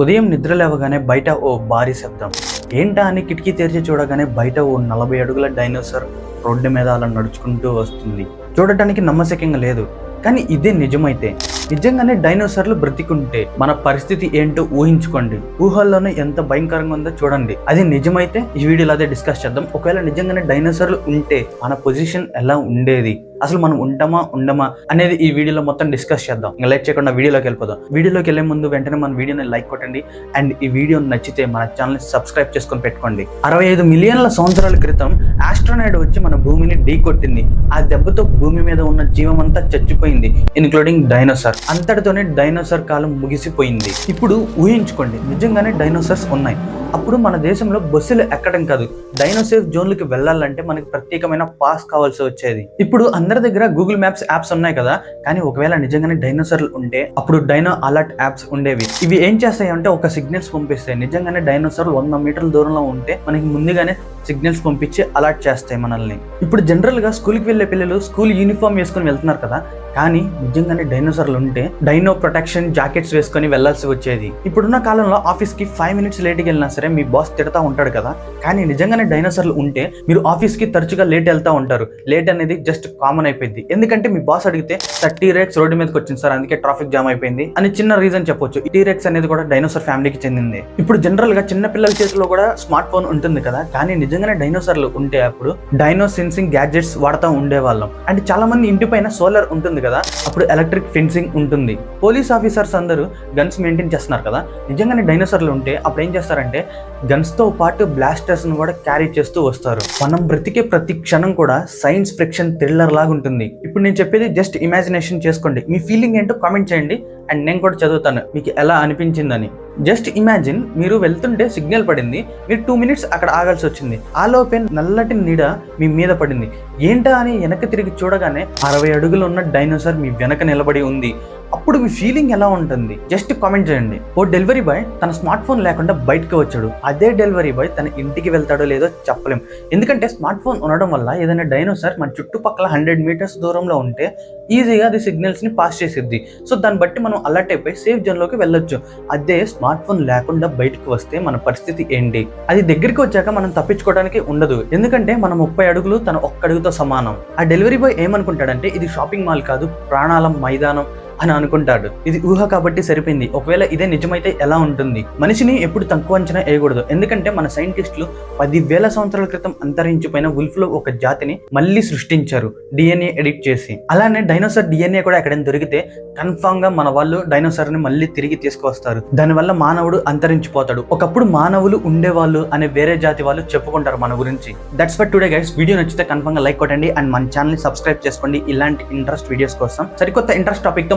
ఉదయం నిద్ర లేవగానే బయట ఓ భారీ శబ్దం. ఏంటా అని కిటికీ తెరిచి చూడగానే బయట ఓ నలభై అడుగుల డైనోసార్ రోడ్డు మీద అలా నడుచుకుంటూ వస్తుంది. చూడటానికి నమ్మశక్యంగా లేదు. కానీ ఇదే నిజమైతే నిజంగానే డైనోసార్లు బ్రతికుంటే మన పరిస్థితి ఏంటో ఊహించుకోండి. ఊహల్లోనే ఎంత భయంకరంగా ఉందో చూడండి. అది నిజమైతే ఈ వీడియోలో అదే డిస్కస్ చేద్దాం. ఒకవేళ నిజంగానే డైనోసార్లు ఉంటే మన పొజిషన్ ఎలా ఉండేది? అసలు మనం ఉంటామా ఉండమా అనేది ఈ వీడియోలో మొత్తం డిస్కస్ చేద్దాం. ఇంకా లైక్ చేయకుండా వీడియోలోకి వెళ్ళిపోదాం. వీడియోలోకి వెళ్ళే ముందు వెంటనే మన వీడియోని లైక్ కొట్టండి. అండ్ ఈ వీడియో నచ్చితే మన ఛానల్ని సబ్స్క్రైబ్ చేసుకొని పెట్టుకోండి. అరవై ఐదు మిలియన్ల సంవత్సరాల క్రితం ఆస్ట్రోనాయిడ్ వచ్చి మన భూమిని ఢీ కొట్టింది. ఆ దెబ్బతో భూమి మీద ఉన్న జీవం అంతా చచ్చిపోయింది ఇన్క్లూడింగ్ డైనోసార్ అంతటితోనే డైనోసార్ కాలం ముగిసిపోయింది. ఇప్పుడు ఊహించుకోండి నిజంగానే డైనోసార్స్ ఉన్నాయి. అప్పుడు మన దేశంలో బస్సులు ఎక్కడం కాదు. డైనోసేఫ్ జోన్లకి వెళ్ళాలంటే మనకి ప్రత్యేకమైన పాస్ కావాల్సి వచ్చేది. ఇప్పుడు అందరి దగ్గర గూగుల్ మ్యాప్స్ యాప్స్ ఉన్నాయి కదా? కానీ ఒకవేళ నిజంగానే డైనోసార్లు ఉంటే అప్పుడు డైనో అలర్ట్ యాప్స్ ఉండేవి. ఇవి ఏం చేస్తాయి అంటే ఒక సిగ్నల్స్ పంపిస్తాయి. నిజంగానే డైనోసార్లు వంద మీటర్ల దూరంలో ఉంటే మనకి ముందుగానే సిగ్నల్స్ పంపించి అలర్ట్ చేస్తాయి మనల్ని. ఇప్పుడు జనరల్గా స్కూల్కి వెళ్ళే పిల్లలు స్కూల్ యూనిఫామ్ వేసుకొని వెళ్తున్నారు కదా కానీ నిజంగానే డైనోసార్లు ఉంటే డైనో ప్రొటెక్షన్ జాకెట్స్ వేసుకొని వెళ్ళాల్సి వచ్చేది. ఇప్పుడున్న కాలంలో ఆఫీస్కి ఫైవ్ మినిట్స్ లేట్కి వెళ్ళినా సరే మీ బాస్ తిడతా ఉంటాడు కదా కానీ నిజంగానే డైనోసార్లు ఉంటే మీరు ఆఫీస్కి తరచుగా లేట్ వెళ్తూ ఉంటారు. లేట్ అనేది జస్ట్ కామన్ అయిపోయింది. ఎందుకంటే మీ బాస్ అడిగితే సార్ టీ రేక్స్ రోడ్డు మీదకి వచ్చింది సార్ అందుకే ట్రాఫిక్ జామ్ అయిపోయింది అని చిన్న రీజన్ చెప్పొచ్చు. ఈ టీ రేక్స్ అనేది కూడా డైనోసార్ ఫ్యామిలీకి చెందింది. ఇప్పుడు జనరల్గా చిన్న పిల్లల చేతిలో కూడా స్మార్ట్ ఫోన్ ఉంటుంది కదా కానీ నిజంగానే డైనోసార్లు ఉంటే అప్పుడు డైనో సెన్సింగ్ గ్యాడ్జెట్స్ వాడుతూ ఉండేవాళ్ళం. అండ్ చాలా మంది ఇంటి పైన సోలార్ ఉంటుంది కదా అప్పుడు ఎలక్ట్రిక్ ఫెన్సింగ్ ఉంటుంది. పోలీస్ ఆఫీసర్స్ అందరూ గన్స్ మెయింటైన్ చేస్తున్నారు కదా నిజంగానే డైనోసార్లు ఉంటే అప్పుడు ఏం చేస్తారంటే గన్స్తో పాటు బ్లాస్టర్స్ను కూడా క్యారీ చేస్తూ వస్తారు. మనం బ్రతికే ప్రతి క్షణం కూడా సైన్స్ ఫ్రిక్షన్ థ్రిల్లర్ లాగా ఉంటుంది. ఇప్పుడు నేను చెప్పేది జస్ట్ ఇమాజినేషన్ చేసుకోండి. మీ ఫీలింగ్ ఏంటో కామెంట్ చేయండి. అండ్ నేను కూడా చదువుతాను. మీకు ఎలా అనిపించిందని. జస్ట్ ఇమాజిన్ మీరు వెళ్తుంటే సిగ్నల్ పడింది. మీరు టూ మినిట్స్ అక్కడ ఆగాల్సి వచ్చింది. ఆ లోపే నల్లటి నీడ మీ మీద పడింది. ఏంటా అని వెనక్కి తిరిగి చూడగానే అరవై అడుగులు ఉన్న డైనోసార్ మీ వెనక నిలబడి ఉంది. అప్పుడు మీ ఫీలింగ్ ఎలా ఉంటుంది? జస్ట్ కామెంట్ చేయండి. ఓ డెలివరీ బాయ్ తన స్మార్ట్ ఫోన్ లేకుండా బయటకు వచ్చాడు. అదే డెలివరీ బాయ్ తన ఇంటికి వెళ్తాడో లేదో చెప్పలేం. ఎందుకంటే స్మార్ట్ ఫోన్ ఉండడం వల్ల ఏదైనా డైనోసార్ మన చుట్టుపక్కల హండ్రెడ్ మీటర్స్ దూరంలో ఉంటే ఈజీగా అది సిగ్నల్స్ని పాస్ చేసిద్ది. సో దాన్ని బట్టి మనం అలర్ట్ అయిపోయి సేఫ్ జోన్లోకి వెళ్ళొచ్చు. అదే స్మార్ట్ ఫోన్ లేకుండా బయటకు వస్తే మన పరిస్థితి ఏంటి? అది దగ్గరికి వచ్చాక మనం తప్పించుకోవడానికి ఉండదు. ఎందుకంటే మన ముప్పై అడుగులు తన ఒక్క అడుగుతో సమానం. ఆ డెలివరీ బాయ్ ఏమనుకుంటాడంటే ఇది షాపింగ్ మాల్ కాదు ప్రాణాల మైదానం. అని అనుకుంటాడు. ఇది ఊహ కాబట్టి సరిపోయింది. ఒకవేళ ఇదే నిజమైతే ఎలా ఉంటుంది? మనిషిని ఎప్పుడు తక్కువ అంచనా వేయకూడదు. ఎందుకంటే మన సైంటిస్టులు పదివేల సంవత్సరాల క్రితం అంతరించిపోయిన ఉల్ఫ్లో ఒక జాతిని మళ్ళీ సృష్టించారు. డిఎన్ఏ ఎడిట్ చేసి. అలానే డైనోసార్ డిఎన్ఏ కూడా ఎక్కడైనా దొరికితే కన్ఫామ్గా మన వాళ్ళు డైనోసార్ని మళ్ళీ తిరిగి తీసుకువస్తారు. దానివల్ల మానవుడు అంతరించిపోతాడు. ఒకప్పుడు మానవులు ఉండేవాళ్ళు అనే వేరే జాతి వాళ్ళు చెప్పుకుంటారు మన గురించి. That's for today guys video నచ్చితే కన్ఫామ్గా లైక్ కొట్టండి. అండ్ మన ఛానల్ సబ్స్క్రైబ్ చేసుకోండి. ఇలాంటి ఇంట్రెస్ట్ వీడియోస్ కోసం. సరికొత్త ఇంట్రెస్ట్ టాపిక్తో